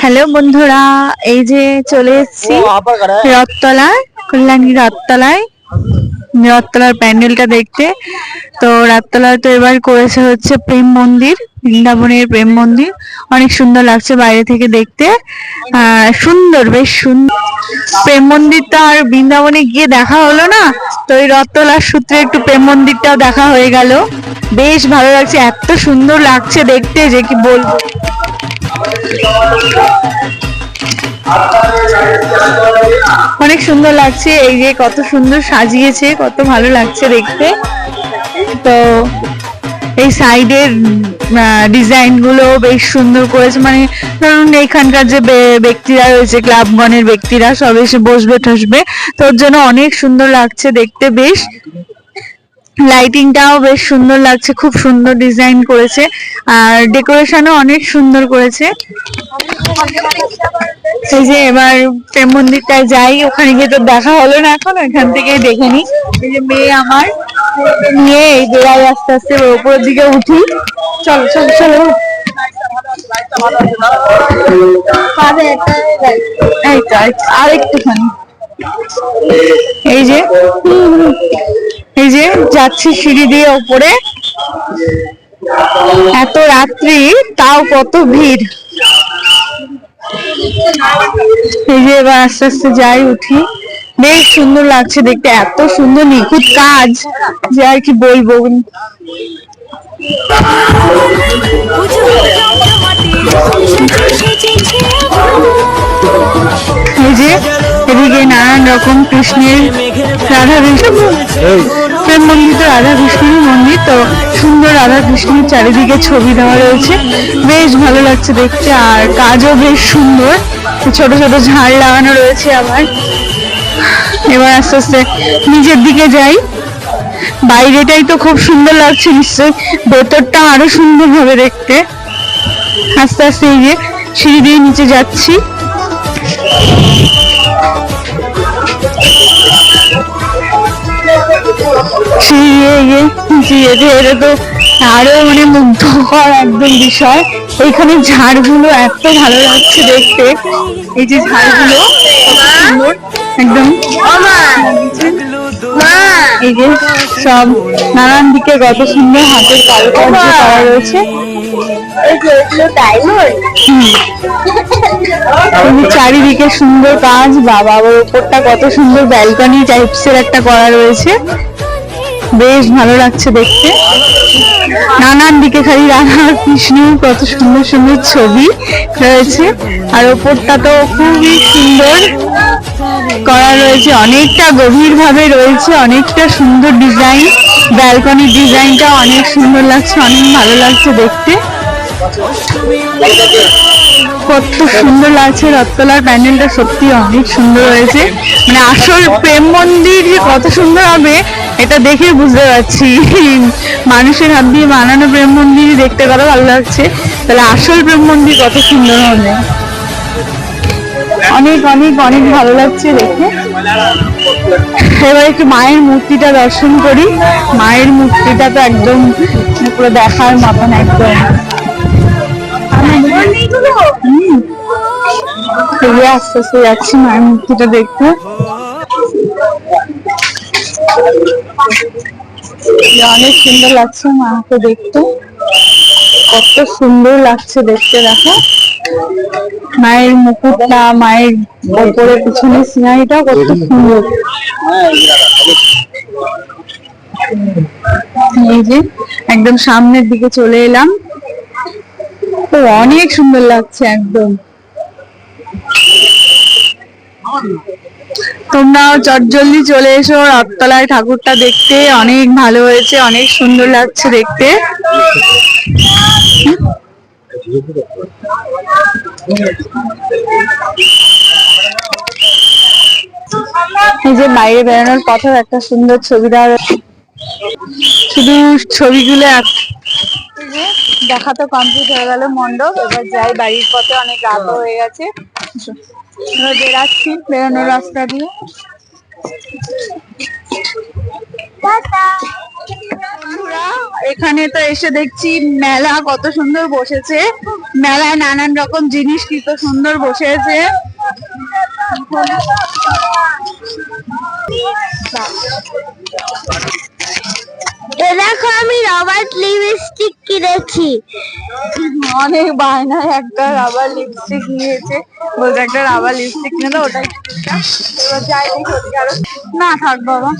Hello বন্ধুরা এই যে চলে এসেছি রথতলায় কল্যাণী রথতলায়। রথতলার প্যান্ডেলটা দেখতে। তো রথতলায় তো এবার করেছে হচ্ছে প্রেম মন্দির বৃন্দাবনের প্রেম মন্দির। অনেক সুন্দর লাগছে বাইরে থেকে দেখতে। আহ সুন্দর বেশ সুন্দর। প্রেম মন্দিরটা আর বৃন্দাবনে গিয়ে দেখা হলো না। তো এই রথতলার সূত্রে একটু প্রেম মন্দিরটাও দেখা হয়ে গেল। বেশ ভালো লাগছে এত সুন্দর লাগছে দেখতে যে কি বলব। অনেক সুন্দর লাগছে, এই যে কত সুন্দর সাজিয়েছে, কত ভালো লাগছে দেখতে। তো এই সাইডের ডিজাইনগুলো বেশ সুন্দর করেছে। মানে ধরুন এখানকার যে ব্যক্তিরা রয়েছে, ক্লাবগণের ব্যক্তিরা সব এসে বসবে টসবে তোর জন্য অনেক সুন্দর লাগছে দেখতে বেশ। লাইটিংটাও বেশ সুন্দর লাগছে খুব সুন্দর ডিজাইন করেছে আর ডেকোরেশনও অনেক সুন্দর করেছে। এই যে এবার প্রেম মন্দিরটায় যাই ওখানে গিয়ে তো দেখা হলো না এখন এখান থেকেই দেখে নি এই যে মেয়ে আমার নিয়ে এই বেড়াই আস্তে আস্তে ওপরের দিকে উঠি। চলো চলো চলো। আর একটুখানি। এই যে এই যে যাচ্ছি সিঁড়ি দিয়ে ওপরে এত রাত্রি, তাও কত ভিড়। এই যে এবার আস্তে আস্তে যাই উঠি। বেশ সুন্দর লাগছে দেখতে, এত সুন্দর নিখুঁত কাজ, যে আর কি বলব। এই যে এদিকে নানান রকম কৃষ্ণের রাধা কৃষ্ণ প্রেম মন্দির তো রাধা কৃষ্ণের মন্দির, তো সুন্দর রাধা কৃষ্ণের চারিদিকে ছবি দেওয়া রয়েছে। বেশ ভালো লাগছে দেখতে, আর কাজও বেশ সুন্দর। ছোট ছোট ঝাড় লাগানো রয়েছে আবার। এবার আস্তে আস্তে নিচের দিকে যাই। বাইরেটাই তো খুব সুন্দর লাগছে নিশ্চয়ই, ভেতরটা আরও সুন্দর ভাবে দেখতে। আস্তে আস্তে এই যে সিঁড়ি দিয়ে নিচে যাচ্ছি। সিঁড়ি দিয়ে গিয়ে যেতে তো আরও মানে মুগ্ধকর একদম বিষয়। এইখানে ঝাড়গুলো এত ভালো লাগছে দেখতে। এই যে ঝাড়গুলো একদম। এই যে সব নানান দিকে কত সুন্দর হাতের কারুকার্য করা রয়েছে। চারিদিকে সুন্দর কাজ বাবা ওর উপরটা কত সুন্দর ব্যালকনি টাইপসের একটা করা রয়েছে। বেশ ভালো লাগছে দেখতে। নানান দিকে খালি রাধা কৃষ্ণ, কত সুন্দর সুন্দর ছবি রয়েছে। আর ওপরটা তো খুবই সুন্দর করা রয়েছে। অনেকটা গভীর ভাবে রয়েছে, অনেকটা সুন্দর ডিজাইন। ব্যালকনির ডিজাইনটা অনেক সুন্দর লাগছে, অনেক ভালো লাগছে দেখতে। কত সুন্দর লাগছে রথতলার প্যান্ডেলটা, সত্যি অনেক সুন্দর হয়েছে। মানে আসল প্রেম মন্দির যে কত সুন্দর হবে, এটা দেখে বুঝতে পারছি। মানুষের হাত দিয়ে বানানো প্রেম মন্দির দেখতে কত ভালো লাগছে। তাহলে আসল প্রেম মন্দির কত সুন্দর হবে। অনেক অনেক অনেক ভালো লাগছে দেখে। এবার একটু মায়ের মূর্তিটা দর্শন করি। মায়ের মূর্তিটা তো একদম পুরো দেখার মতন একদম। মূর্তিটা দেখতে অনেক সুন্দর লাগছে মাকে দেখতে কত সুন্দর লাগছে দেখতে দেখো মায়ের মুকুটটা মায়ের ওপরে পিছনে সিনারিটা কত সুন্দর এই একদম সামনের দিকে চলে এলাম। তো অনেক সুন্দর লাগছে একদম। তোমরাও চটজলদি চলে এসো রথতলায় ঠাকুরটা দেখতে। অনেক ভালো হয়েছে, অনেক সুন্দর লাগছে দেখতে। এই যে বাইরে বেরোনোর পথেও একটা সুন্দর ছবি দেওয়া। শুধু ছবিগুলো দেখা তো কমপ্লিট হয়ে গেল মণ্ডপ। এবার যাই, বাড়ির পথে অনেক রাত হয়ে গেছে। এবার বেরাচ্ছি বেরোনোর রাস্তা দিয়ে। এখানে তো এসে দেখছি মেলা কত সুন্দর বসেছে। মেলায় নানান রকম জিনিস কি তো সুন্দর বসেছে। এ দেখো আমি রবার্ট লিপস্টিক কিনেছি অনেক বায়নায় একটা রাবার লিপস্টিক নিয়েছে। বলছে একটা রাবার লিপস্টিক নিয়ে দাও ওটাই যাই না থাক বাবা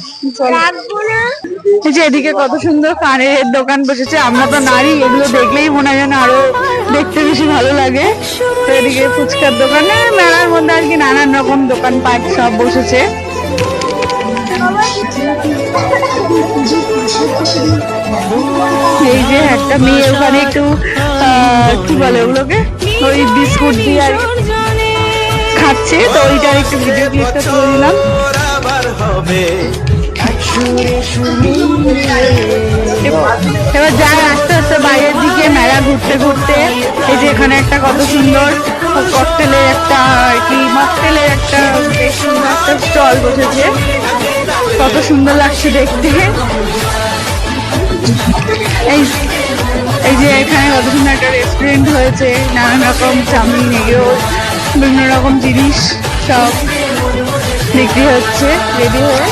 এই যে এদিকে কত সুন্দর কানের দোকান বসেছে আমরা তো নারী এগুলো দেখলেই মনে হয় যেন আরও দেখতে বেশি ভালো লাগে। তো এদিকে ফুচকার দোকানে মেলার মধ্যে আর কি নানান রকম দোকান পাট সব বসেছে। এই যে একটা মেয়ে ওখানে একটু কি বলে ওগুলোকে? ওই বিস্কুট দিয়ে আর খাচ্ছে, তো ওইটার একটু ভিডিও ক্লিপটা তুলে দিলাম এবার যাই আস্তে আস্তে বাইরের দিকে মেলা ঘুরতে ঘুরতে, এই যে এখানে একটা কত সুন্দর ককটেলের একটা, আর কি মকটেলের একটা বেশ সুন্দর একটা স্টল বসেছে। কত সুন্দর লাগছে দেখতে। এই এই যে এখানে কত সুন্দর একটা রেস্টুরেন্ট হয়েছে, নানান রকম চাউমিন এগুলো বিভিন্ন রকম জিনিস সব বিক্রি হচ্ছে রেডি হয়ে।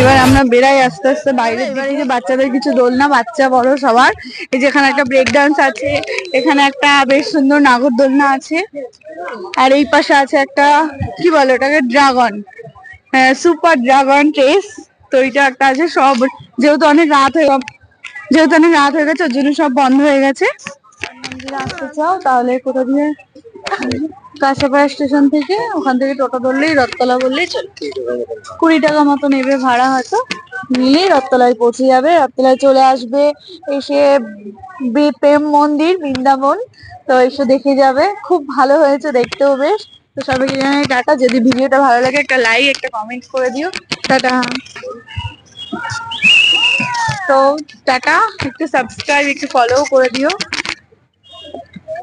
এবার আমরা বেরাই আস্তে আস্তে বাইরে এবার এই যে বাচ্চাদের কিছু দোলনা বাচ্চা বড় সবার। এই যে এখানে একটা ব্রেক ডান্স আছে এখানে একটা বেশ সুন্দর নাগরদোলনা আছে। আর এই পাশে আছে একটা কি বলে ওটাকে ড্রাগন সুপার ড্রাগন রেস তো এটা একটা আছে সব যেহেতু অনেক রাত হয়ে যেহেতু অনেক রাত হয়ে গেছে ওর জন্য সব বন্ধ হয়ে গেছে। আসতে চাও তাহলে কোথা দিয়ে কাঁচাপাড়া স্টেশন থেকে ওখান থেকে টোটো ধরলেই, রথতলা বললেই চলে। কুড়ি টাকা মতো নেবে ভাড়া হয়তো। নিলেই রথতলায় পৌঁছে যাবে। রথতলায় চলে আসবে এসে প্রেম মন্দির, বৃন্দাবন। তো এসে দেখে যাবে। খুব ভালো হয়েছে দেখতেও বেশ। তো সবাইকে জানাই টাটা। যদি ভিডিওটা ভালো লাগে একটা লাইক একটা কমেন্ট করে দিও। টাটা। তো টাটা। একটু সাবস্ক্রাইব একটু ফলো করে দিও।